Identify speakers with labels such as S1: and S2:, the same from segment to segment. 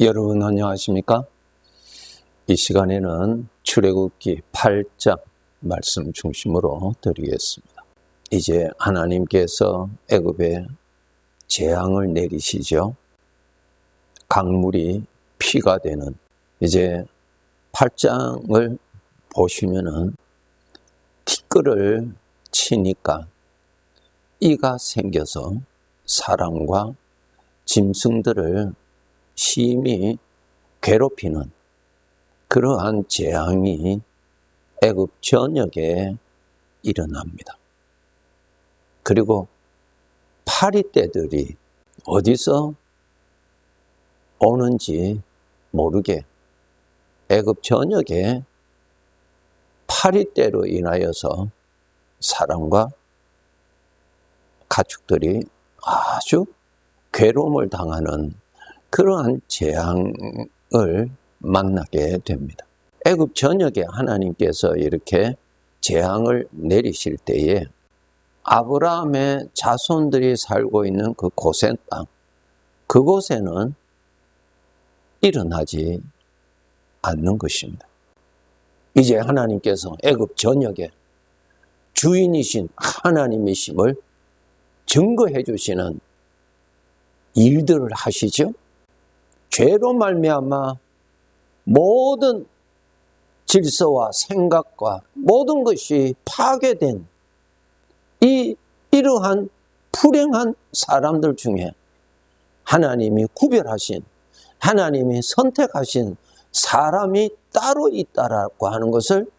S1: 여러분 안녕하십니까? 이 시간에는 출애굽기 8장 말씀 중심으로 드리겠습니다. 이제 하나님께서 애굽에 재앙을 내리시죠. 강물이 피가 되는 이제 8장을 보시면은 티끌을 치니까 이가 생겨서 사람과 짐승들을 심히 괴롭히는 그러한 재앙이 애굽 전역에 일어납니다. 그리고 파리 떼들이 어디서 오는지 모르게 애굽 전역에 파리 떼로 인하여서 사람과 가축들이 아주 괴로움을 당하는 그러한 재앙을 만나게 됩니다. 애굽 전역에 하나님께서 이렇게 재앙을 내리실 때에 아브라함의 자손들이 살고 있는 그 고센 땅, 그곳에는 일어나지 않는 것입니다. 이제 하나님께서 애굽 전역에 주인이신 하나님이심을 증거해 주시는 일들을 하시죠. 죄로 말미암아 모든 질서와 생각과 모든 것이 파괴된 이 이러한 불행한 사람들 중에 하나님이 구별하신 하나님이 선택하신 사람이 따로 있다라고 하는 것을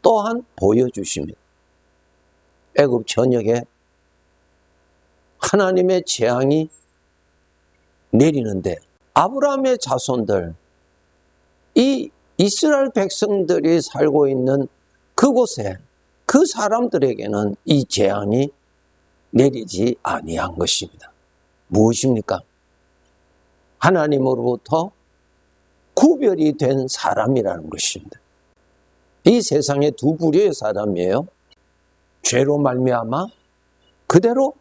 S1: 또한 보여주십니다. 애굽 전역에 하나님의 재앙이 내리는데 아브라함의 자손들 이 이스라엘 백성들이 살고 있는 그곳에 그 사람들에게는 이 재앙이 내리지 아니한 것입니다. 무엇입니까? 하나님으로부터 구별이 된 사람이라는 것입니다. 이 세상에 두 부류의 사람이에요. 죄로 말미암아 그대로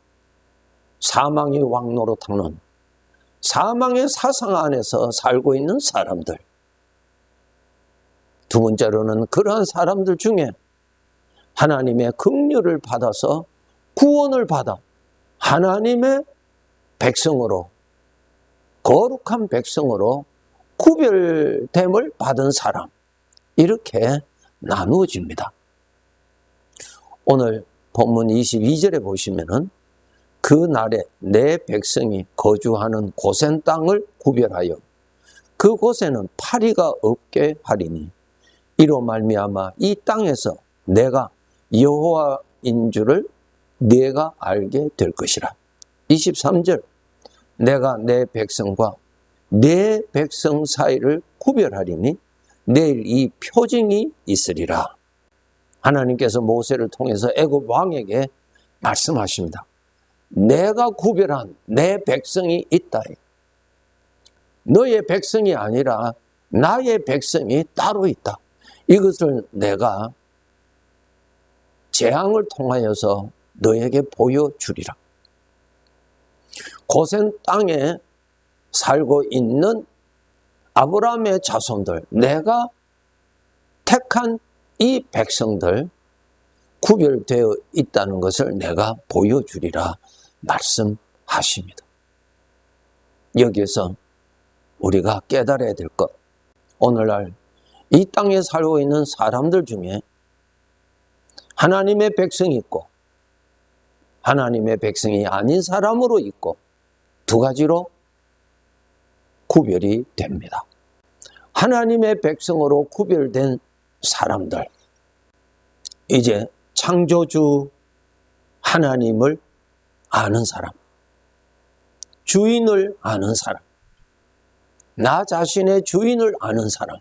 S1: 사망의 왕노로 타는 사망의 사상 안에서 살고 있는 사람들. 두 번째로는 그러한 사람들 중에 하나님의 긍휼을 받아서 구원을 받아 하나님의 백성으로 거룩한 백성으로 구별됨을 받은 사람 이렇게 나누어집니다. 오늘 본문 22절에 보시면은 그 날에 내 백성이 거주하는 고센 땅을 구별하여 그 곳에는 파리가 없게 하리니 이로 말미암아 이 땅에서 내가 여호와인 줄을 내가 알게 될 것이라. 23절 내가 내 백성과 내 백성 사이를 구별하리니 내일 이 표징이 있으리라. 하나님께서 모세를 통해서 애굽 왕에게 말씀하십니다. 내가 구별한 내 백성이 있다. 너의 백성이 아니라 나의 백성이 따로 있다. 이것을 내가 재앙을 통하여서 너에게 보여주리라. 고센 땅에 살고 있는 아브라함의 자손들, 내가 택한 이 백성들 구별되어 있다는 것을 내가 보여주리라 말씀하십니다. 여기에서 우리가 깨달아야 될 것, 오늘날 이 땅에 살고 있는 사람들 중에 하나님의 백성이 있고 하나님의 백성이 아닌 사람으로 있고 두 가지로 구별이 됩니다. 하나님의 백성으로 구별된 사람들. 이제 창조주 하나님을 아는 사람. 주인을 아는 사람. 나 자신의 주인을 아는 사람.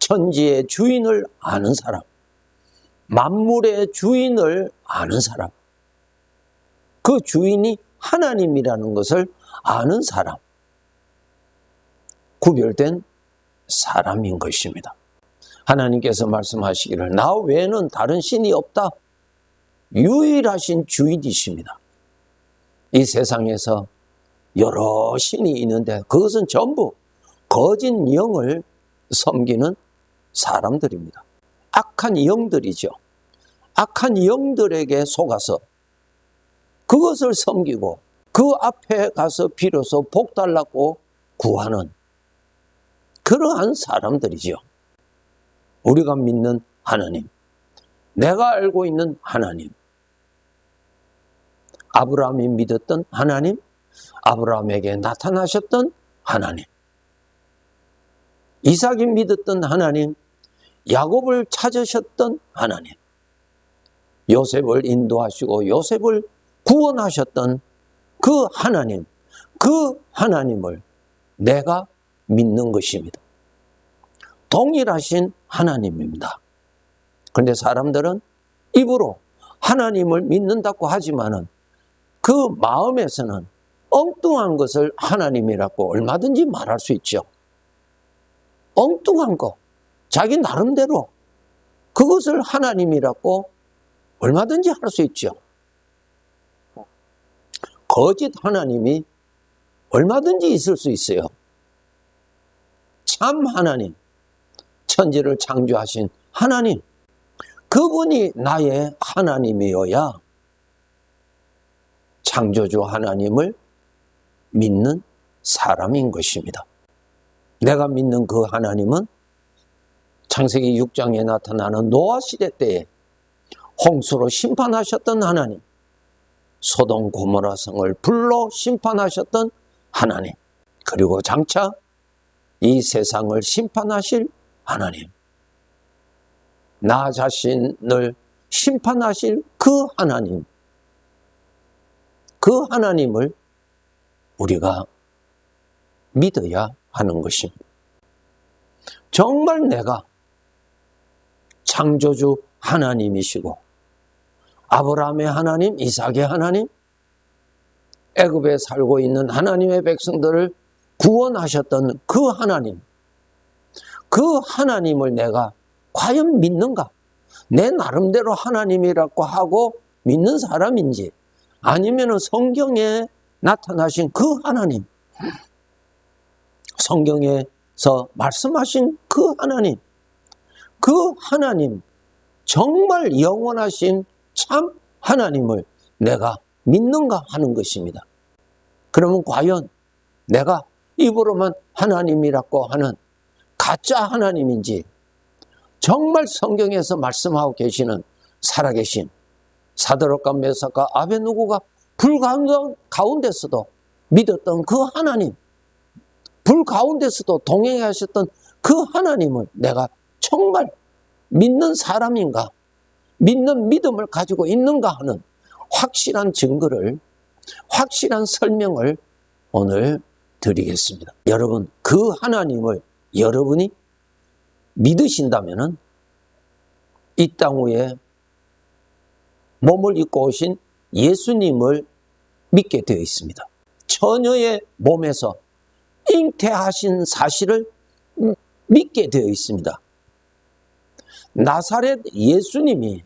S1: 천지의 주인을 아는 사람. 만물의 주인을 아는 사람. 그 주인이 하나님이라는 것을 아는 사람. 구별된 사람인 것입니다. 하나님께서 말씀하시기를 나 외에는 다른 신이 없다. 유일하신 주인이십니다. 이 세상에서 여러 신이 있는데 그것은 전부 거짓 영을 섬기는 사람들입니다. 악한 영들이죠. 악한 영들에게 속아서 그것을 섬기고 그 앞에 가서 비로소 복 달라고 구하는 그러한 사람들이죠. 우리가 믿는 하나님, 내가 알고 있는 하나님, 아브라함이 믿었던 하나님, 아브라함에게 나타나셨던 하나님, 이삭이 믿었던 하나님, 야곱을 찾으셨던 하나님, 요셉을 인도하시고 요셉을 구원하셨던 그 하나님, 그 하나님을 내가 믿는 것입니다. 동일하신 하나님입니다. 그런데 사람들은 입으로 하나님을 믿는다고 하지만은 그 마음에서는 엉뚱한 것을 하나님이라고 얼마든지 말할 수 있죠. 엉뚱한 거, 자기 나름대로 그것을 하나님이라고 얼마든지 할 수 있죠. 거짓 하나님이 얼마든지 있을 수 있어요. 참 하나님, 천지를 창조하신 하나님, 그분이 나의 하나님이어야 창조주 하나님을 믿는 사람인 것입니다. 내가 믿는 그 하나님은 창세기 6장에 나타나는 노아 시대 때에 홍수로 심판하셨던 하나님, 소돔 고모라 성을 불로 심판하셨던 하나님, 그리고 장차 이 세상을 심판하실 하나님, 나 자신을 심판하실 그 하나님, 그 하나님을 우리가 믿어야 하는 것입니다. 정말 내가 창조주 하나님이시고 아브라함의 하나님, 이삭의 하나님, 애굽에 살고 있는 하나님의 백성들을 구원하셨던 그 하나님, 그 하나님을 내가 과연 믿는가? 내 나름대로 하나님이라고 하고 믿는 사람인지, 아니면 성경에 나타나신 그 하나님, 성경에서 말씀하신 그 하나님, 그 하나님, 정말 영원하신 참 하나님을 내가 믿는가 하는 것입니다. 그러면 과연 내가 입으로만 하나님이라고 하는 가짜 하나님인지 정말 성경에서 말씀하고 계시는 살아계신 사드락과 메사카 아베누고가 불 가운데서도 믿었던 그 하나님, 불 가운데서도 동행하셨던 그 하나님을 내가 정말 믿는 사람인가, 믿는 믿음을 가지고 있는가 하는 확실한 증거를, 확실한 설명을 오늘 드리겠습니다. 여러분, 그 하나님을 여러분이 믿으신다면 이 땅 위에 몸을 입고 오신 예수님을 믿게 되어 있습니다. 처녀의 몸에서 잉태하신 사실을 믿게 되어 있습니다. 나사렛 예수님이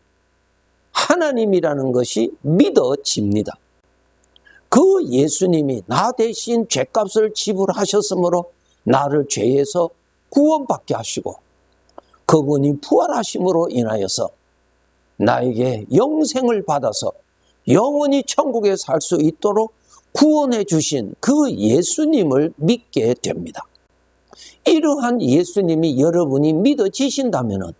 S1: 하나님이라는 것이 믿어집니다. 그 예수님이 나 대신 죄값을 지불하셨으므로 나를 죄에서 구원받게 하시고 그분이 부활하심으로 인하여서 나에게 영생을 받아서 영원히 천국에 살 수 있도록 구원해 주신 그 예수님을 믿게 됩니다. 이러한 예수님이 여러분이 믿어지신다면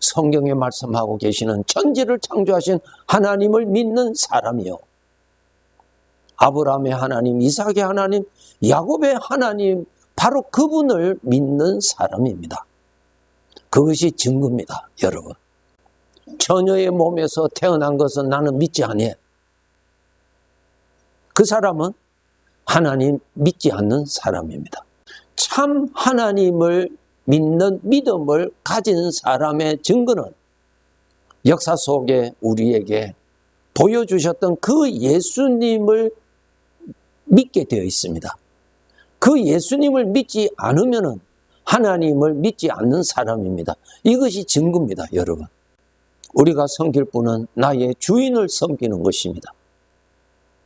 S1: 성경에 말씀하고 계시는 천지를 창조하신 하나님을 믿는 사람이요. 아브라함의 하나님, 이삭의 하나님, 야곱의 하나님, 바로 그분을 믿는 사람입니다. 그것이 증거입니다, 여러분. 처녀의 몸에서 태어난 것은 나는 믿지 아니해. 그 사람은 하나님 믿지 않는 사람입니다. 참 하나님을 믿는 믿음을 가진 사람의 증거는 역사 속에 우리에게 보여주셨던 그 예수님을 믿게 되어 있습니다. 그 예수님을 믿지 않으면 하나님을 믿지 않는 사람입니다. 이것이 증거입니다, 여러분. 우리가 섬길 분은 나의 주인을 섬기는 것입니다.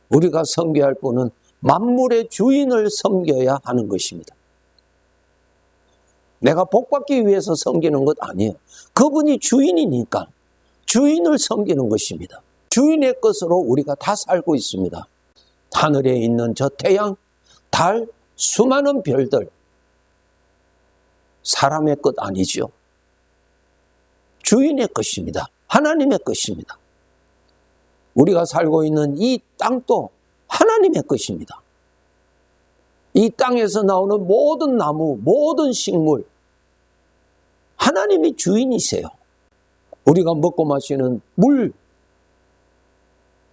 S1: 우리가 섬겨야 할 분은 만물의 주인을 섬겨야 하는 것입니다. 내가 복받기 위해서 섬기는 것 아니에요. 그분이 주인이니까 주인을 섬기는 것입니다. 주인의 것으로 우리가 다 살고 있습니다. 하늘에 있는 저 태양, 달, 수많은 별들, 사람의 것 아니죠. 주인의 것입니다. 하나님의 것입니다. 우리가 살고 있는 이 땅도 하나님의 것입니다. 이 땅에서 나오는 모든 나무, 모든 식물, 하나님이 주인이세요. 우리가 먹고 마시는 물,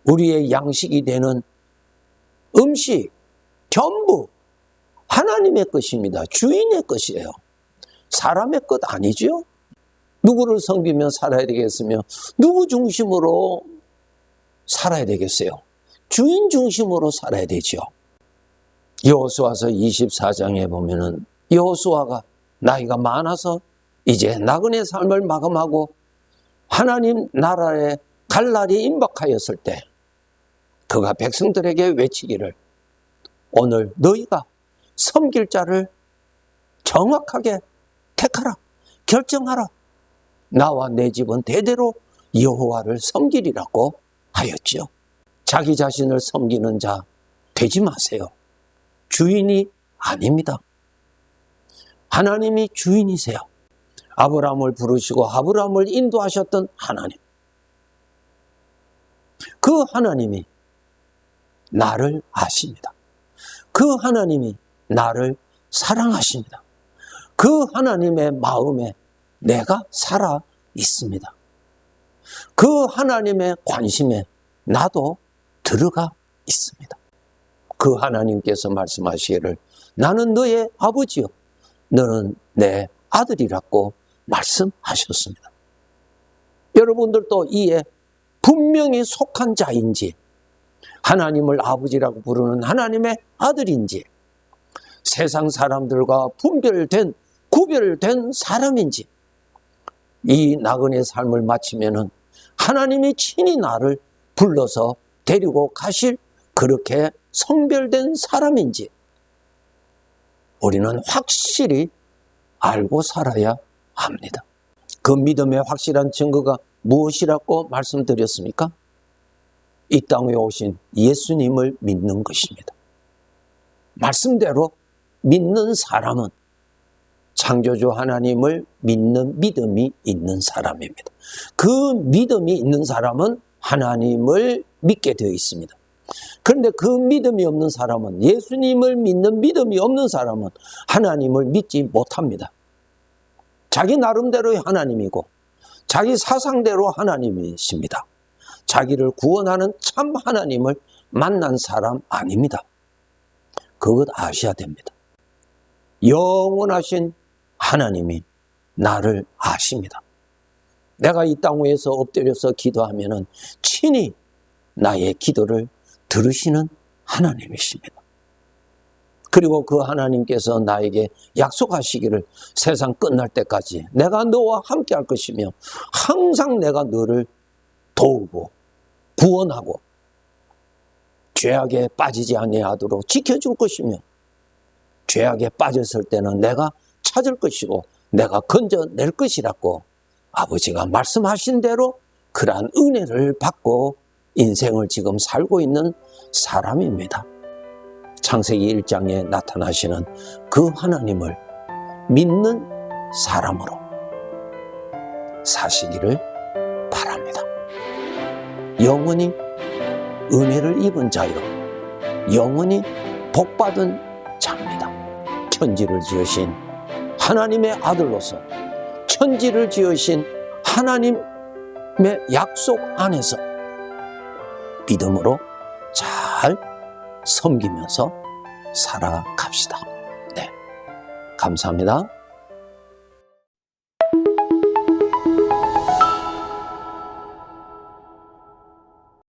S1: 우리의 양식이 되는 음식, 전부 하나님의 것입니다. 주인의 것이에요. 사람의 것 아니죠? 누구를 섬기며 살아야 되겠으며, 누구 중심으로 살아야 되겠어요? 주인 중심으로 살아야 되죠. 여호수아서 24장에 보면은 여호수아가 나이가 많아서 이제 나그네 삶을 마감하고 하나님 나라에 갈 날이 임박하였을 때 그가 백성들에게 외치기를 오늘 너희가 섬길 자를 정확하게 택하라 결정하라 나와 내 집은 대대로 여호와를 섬기리라고 하였지요. 자기 자신을 섬기는 자 되지 마세요. 주인이 아닙니다. 하나님이 주인이세요. 아브라함을 부르시고 아브라함을 인도하셨던 하나님. 그 하나님이 나를 아십니다. 그 하나님이 나를 사랑하십니다. 그 하나님의 마음에 내가 살아 있습니다. 그 하나님의 관심에 나도 들어가 있습니다. 그 하나님께서 말씀하시기를 나는 너의 아버지요. 너는 내 아들이라고 말씀하셨습니다. 여러분들도 이에 분명히 속한 자인지 하나님을 아버지라고 부르는 하나님의 아들인지 세상 사람들과 분별된 구별된 사람인지 이 나그네 삶을 마치면은 하나님이 친히 나를 불러서 데리고 가실 그렇게 성별된 사람인지 우리는 확실히 알고 살아야 합니다. 그 믿음의 확실한 증거가 무엇이라고 말씀드렸습니까? 이 땅에 오신 예수님을 믿는 것입니다. 말씀대로 믿는 사람은 창조주 하나님을 믿는 믿음이 있는 사람입니다. 그 믿음이 있는 사람은 하나님을 믿게 되어 있습니다. 그런데 그 믿음이 없는 사람은 예수님을 믿는 믿음이 없는 사람은 하나님을 믿지 못합니다. 자기 나름대로의 하나님이고 자기 사상대로 하나님이십니다. 자기를 구원하는 참 하나님을 만난 사람 아닙니다. 그것 아셔야 됩니다. 영원하신 하나님이 나를 아십니다. 내가 이 땅 위에서 엎드려서 기도하면은 친히 나의 기도를 들으시는 하나님이십니다. 그리고 그 하나님께서 나에게 약속하시기를 세상 끝날 때까지 내가 너와 함께 할 것이며 항상 내가 너를 도우고 구원하고 죄악에 빠지지 아니하도록 지켜줄 것이며 죄악에 빠졌을 때는 내가 찾을 것이고 내가 건져낼 것이라고 아버지가 말씀하신 대로 그러한 은혜를 받고 인생을 지금 살고 있는 사람입니다. 창세기 1장에 나타나시는 그 하나님을 믿는 사람으로 사시기를 바랍니다. 영원히 은혜를 입은 자요. 영원히 복받은 자입니다. 천지를 지으신 하나님의 아들로서 천지를 지으신 하나님의 약속 안에서 믿음으로 잘 섬기면서 살아갑시다. 네. 감사합니다.